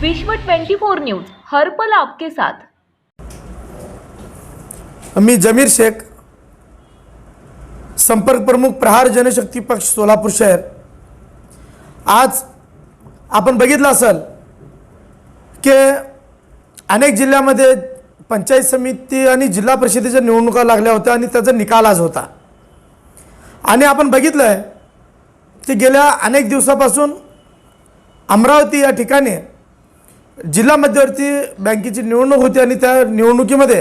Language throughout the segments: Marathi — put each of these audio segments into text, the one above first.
विश्व 24 न्यूज हर्पल आपके साथ. मी जमीर शेख संपर्क प्रमुख प्रहार जनशक्ती पक्ष सोलापूर शहर. आज आपण बघितलं असाल की अनेक जिल्ह्यामध्ये पंचायत समिती आणि जिल्हा परिषदेच्या निवडणुका लागल्या होत्या आणि त्याचा निकाल आज होता. आणि आपण बघितलं आहे की गेल्या अनेक दिवसापासून अमरावती या ठिकाणी जिल्हा मध्यवर्ती बँकेची निवडणूक होती आणि त्या निवडणुकीमध्ये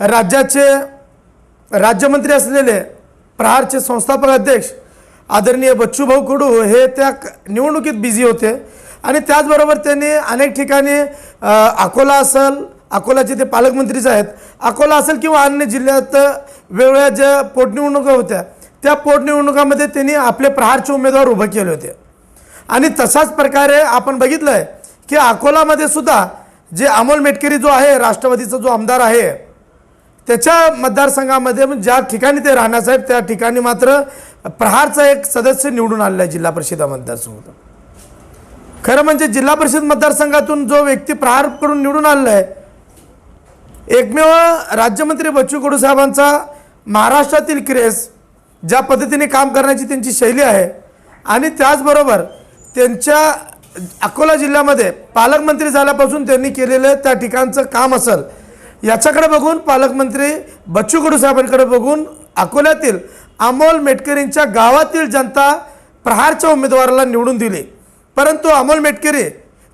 राज्याचे राज्यमंत्री असलेले प्रहारचे संस्थापक अध्यक्ष आदरणीय बच्चूभाऊ कडू हे त्या क- निवडणुकीत बिझी होते. आणि त्याचबरोबर त्यांनी अनेक ठिकाणी अकोला असेल अकोलाचे ते पालकमंत्रीच आहेत. अकोला असेल किंवा अन्य जिल्ह्यात वेगवेगळ्या ज्या पोटनिवडणुका होत्या त्या पोटनिवडणुकामध्ये त्यांनी आपले प्रहारचे उमेदवार उभे केले होते. आणि तसाच प्रकारे आपण बघितलं आहे की अकोलामध्ये सुद्धा जे अमोल मेटकरी जो आहे राष्ट्रवादीचा जो आमदार आहे त्याच्या मतदारसंघामध्ये म्हणजे ज्या ठिकाणी ते राहण्यासाहेब त्या ठिकाणी मात्र प्रहारचा एक सदस्य निवडून आलेला आहे जिल्हा परिषद मतदारसंघातून. खरं म्हणजे जिल्हा परिषद मतदारसंघातून जो व्यक्ती प्रहार करून निवडून आलेला आहे एकमेव राज्यमंत्री बच्चू कडू साहेबांचा महाराष्ट्रातील क्रेस ज्या पद्धतीने काम करण्याची त्यांची शैली आहे आणि त्याचबरोबर त्यांच्या अकोला जिल्ह्यामध्ये पालकमंत्री झाल्यापासून त्यांनी केलेलं त्या ठिकाणचं काम असेल याच्याकडे बघून पालकमंत्री बच्चू कडू साहेबांकडे बघून अकोल्यातील अमोल मेटकरींच्या गावातील जनता प्रहारच्या उमेदवाराला निवडून दिली. परंतु अमोल मेटकरी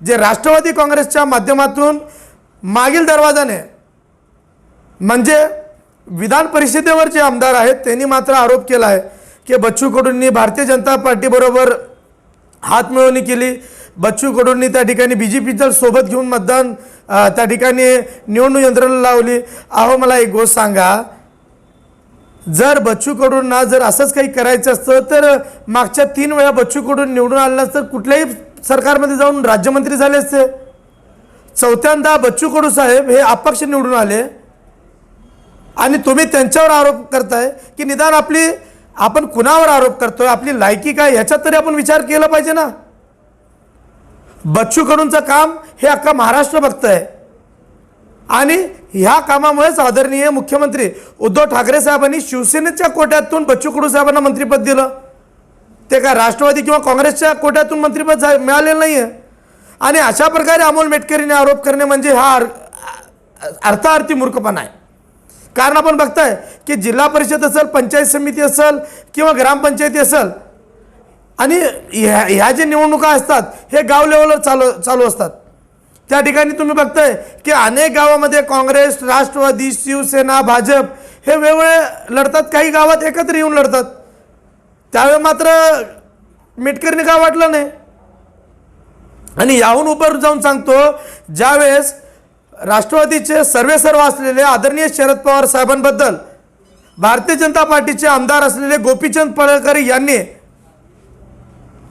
जे राष्ट्रवादी काँग्रेसच्या माध्यमातून मागील दरवाजाने म्हणजे विधान परिषदेवर जे आमदार आहेत त्यांनी मात्र आरोप केला आहे की बच्चू कडूंनी भारतीय जनता पार्टीबरोबर हातमिळवणी केली. बच्चू कडूंनी त्या ठिकाणी बी जे पीचं सोबत घेऊन मतदान त्या ठिकाणी निवडणूक यंत्रणा लावली. अहो मला एक गोष्ट सांगा. जर बच्चू कडूंना जर असंच काही करायचं असतं तर मागच्या तीन वेळा बच्चू कडून निवडून आलं तर कुठल्याही सरकारमध्ये जाऊन राज्यमंत्री झाले असते. चौथ्यांदा बच्चू कडू साहेब हे अपक्ष निवडून आले. आणि तुम्ही त्यांच्यावर आरोप करताय की निदान आपली आपण कुणावर आरोप करतोय? आपली लायकी काय? ह्याच्यात तरी आपण विचार केला पाहिजे ना. बच्चू कडूंचं काम हे अख्खा महाराष्ट्र बघतंय आणि ह्या कामामुळेच आदरणीय मुख्यमंत्री उद्धव ठाकरे साहेबांनी शिवसेनेच्या कोट्यातून बच्चू कडू साहेबांना मंत्रिपद दिलं. ते काय राष्ट्रवादी किंवा काँग्रेसच्या कोट्यातून मंत्रिपद झा- मिळालेलं नाही आहे आणि अशा प्रकारे अमोल मेटकरीने आरोप करणे म्हणजे हा अर्थार्थी मूर्खपणा आहे. कारण आपण बघताय की जिल्हा परिषद असेल पंचायत समिती असेल किंवा ग्रामपंचायती असेल आणि ह्या ह्या ज्या निवडणुका असतात हे गाव लेवलवर चालू चालू असतात. त्या ठिकाणी तुम्ही बघताय की अनेक गावामध्ये काँग्रेस राष्ट्रवादी शिवसेना भाजप हे वेगवेगळे लढतात. काही गावात एकत्र येऊन लढतात. त्यावेळी मात्र मेटकरीने काय वाटलं नाही. आणि याहून उपर जाऊन सांगतो ज्यावेळेस राष्ट्रवादीचे सर्वेसर्व असलेले आदरणीय शरद पवार साहेबांबद्दल भारतीय जनता पार्टीचे आमदार असलेले गोपीचंद पडळकर यांनी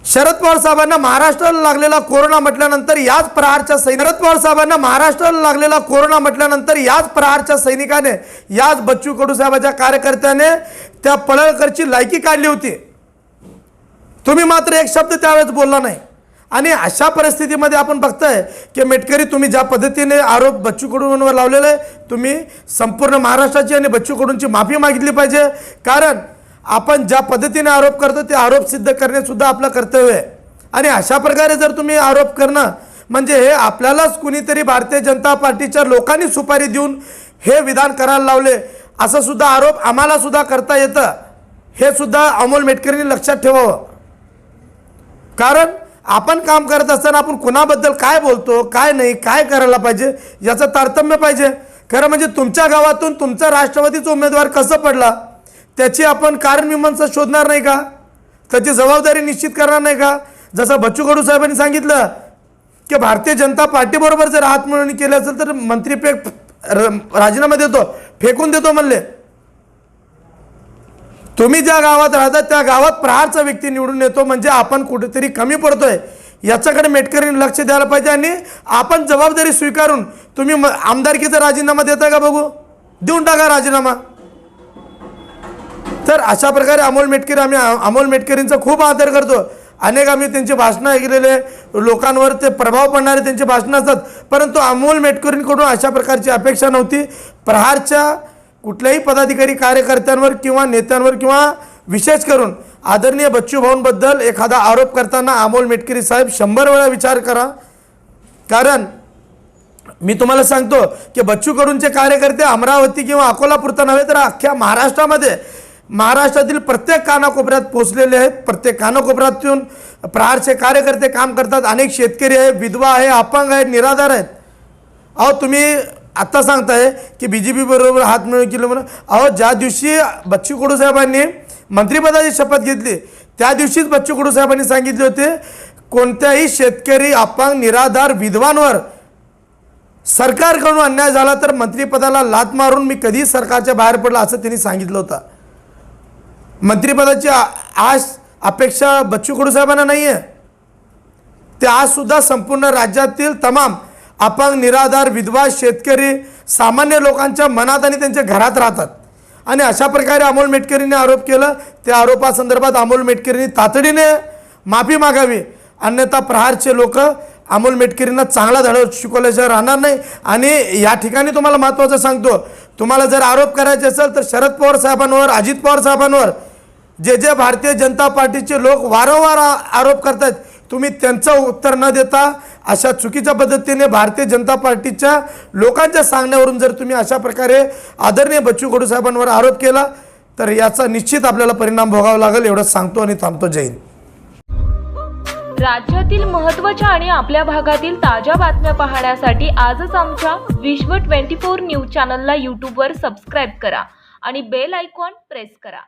शरद पवार साहेबांना महाराष्ट्राला लागलेला कोरोना म्हटल्यानंतर याच प्रहारच्या सैनिक शरद पवार साहेबांना महाराष्ट्राला लागलेला कोरोना म्हटल्यानंतर याच प्रहारच्या सैनिकाने याच बच्चू कडू साहेबाच्या कार्यकर्त्याने त्या पळळकरची लायकी काढली होती. तुम्ही मात्र एक शब्द त्यावेळेस बोलला नाही. आणि अशा परिस्थितीमध्ये आपण बघताय की मेटकरी तुम्ही ज्या पद्धतीने आरोप बच्चू कडूंवर लावलेला आहे तुम्ही संपूर्ण महाराष्ट्राची आणि बच्चू कडूंची माफी मागितली पाहिजे. कारण आपण ज्या पद्धतीने आरोप करतो ते आरोप सिद्ध करणेसुद्धा आपलं कर्तव्य आहे. आणि अशा प्रकारे जर तुम्ही आरोप करणं म्हणजे हे आपल्यालाच कुणीतरी भारतीय जनता पार्टीच्या लोकांनी सुपारी देऊन हे विधान करायला लावले असं सुद्धा आरोप आम्हाला सुद्धा करता येतं हे सुद्धा अमोल मेटकरींनी लक्षात ठेवावं. कारण आपण काम करत असताना आपण कुणाबद्दल काय बोलतो काय नाही काय करायला पाहिजे याचं तारतम्य पाहिजे. खरं म्हणजे तुमच्या गावातून तुमचा राष्ट्रवादीचा उमेदवार कसं पडला? त्याची आपण कारणमीमांसा शोधणार नाही का? त्याची जबाबदारी निश्चित करणार नाही का? जसं बच्चू कडू साहेबांनी सांगितलं की भारतीय जनता पार्टीबरोबर जर हातमिळवणी केली असेल तर मंत्रीपद र- राजीनामा देतो फेकून देतो म्हणले. तुम्ही ज्या गावात राहता त्या गावात प्रहारचा व्यक्ती निवडून येतो म्हणजे आपण कुठेतरी कमी पडतोय. याच्याकडे मेटकरीने लक्ष द्यायला पाहिजे आणि आपण जबाबदारी स्वीकारून तुम्ही म- आमदारकीचा राजीनामा देता का बघू? देऊन टाका राजीनामा. तर अशा प्रकारे अमोल मेटकरी आम्ही अमोल मेटकरींचा खूप आदर करतो. अनेक आम्ही त्यांची भाषणं ऐकलेले लोकांवर ते प्रभाव पडणारे त्यांची भाषणं असतात. परंतु अमोल मेटकरींकडून अशा प्रकारची अपेक्षा नव्हती. प्रहारच्या कुठल्याही पदाधिकारी कार्यकर्त्यांवर किंवा नेत्यांवर किंवा विशेष करून आदरणीय बच्चू भाऊंबद्दल एखादा आरोप करताना अमोल मेटकरी साहेब शंभर वेळा विचार करा. कारण मी तुम्हाला सांगतो की बच्चू कडूंचे कार्यकर्ते अमरावती किंवा अकोलापुरता नव्हे तर अख्ख्या महाराष्ट्रामध्ये महाराष्ट्रातील प्रत्येक कानाकोपऱ्यात पोचलेले आहेत. प्रत्येक कानाकोपऱ्यातून प्रहारचे कार्यकर्ते काम करतात. अनेक शेतकरी आहे विधवा आहे अपंग आहेत निराधार आहेत. अहो तुम्ही आत्ता सांगताय की बी जे पी बरोबर हात मिळून केलं म्हणून. अहो ज्या दिवशी बच्चू कडू साहेबांनी मंत्रिपदाची शपथ घेतली त्या दिवशीच बच्चू कडू साहेबांनी सांगितले होते कोणत्याही शेतकरी अपंग निराधार विधवांवर सरकारकडून अन्याय झाला तर मंत्रिपदाला लात मारून मी कधीही सरकारच्या बाहेर पडला असं त्यांनी सांगितलं होतं. मंत्रिपदाची आज अपेक्षा बच्चू कडू साहेबांना नाही आहे ते आजसुद्धा संपूर्ण राज्यातील तमाम अपंग निराधार विधवा शेतकरी सामान्य लोकांच्या मनात आणि त्यांच्या घरात राहतात. आणि अशा प्रकारे अमोल मेटकरींनी आरोप केला. त्या आरोपासंदर्भात अमोल मेटकरींनी तातडीने माफी मागावी. अन्यथा प्रहारचे लोक अमोल मेटकरींना चांगला धडा शिकवल्याशिवाय राहणार नाही. आणि या ठिकाणी तुम्हाला महत्त्वाचं सांगतो. तुम्हाला जर आरोप करायचे असेल तर शरद पवार साहेबांवर अजित पवार साहेबांवर जे जे भारतीय जनता पार्टीचे लोक वारंवार आरोप करतात तुम्ही त्यांचं उत्तर न देता अशा चुकीच्या पद्धतीने भारतीय जनता पार्टीच्या लोकांच्या सांगण्यावरून जर तुम्ही अशा प्रकारे आदरणीय बच्चू कडू साहेबांवर आरोप केला तर याचा निश्चित आपल्याला परिणाम भोगावा लागेल एवढं सांगतो आणि थांबतो. जैन राज्यातील महत्त्वाच्या आणि आपल्या भागातील ताज्या बातम्या पाहण्यासाठी आजच आमच्या विश्व 24 न्यूज चॅनलला यूट्यूबवर सबस्क्राईब करा आणि बेल आयकॉन प्रेस करा.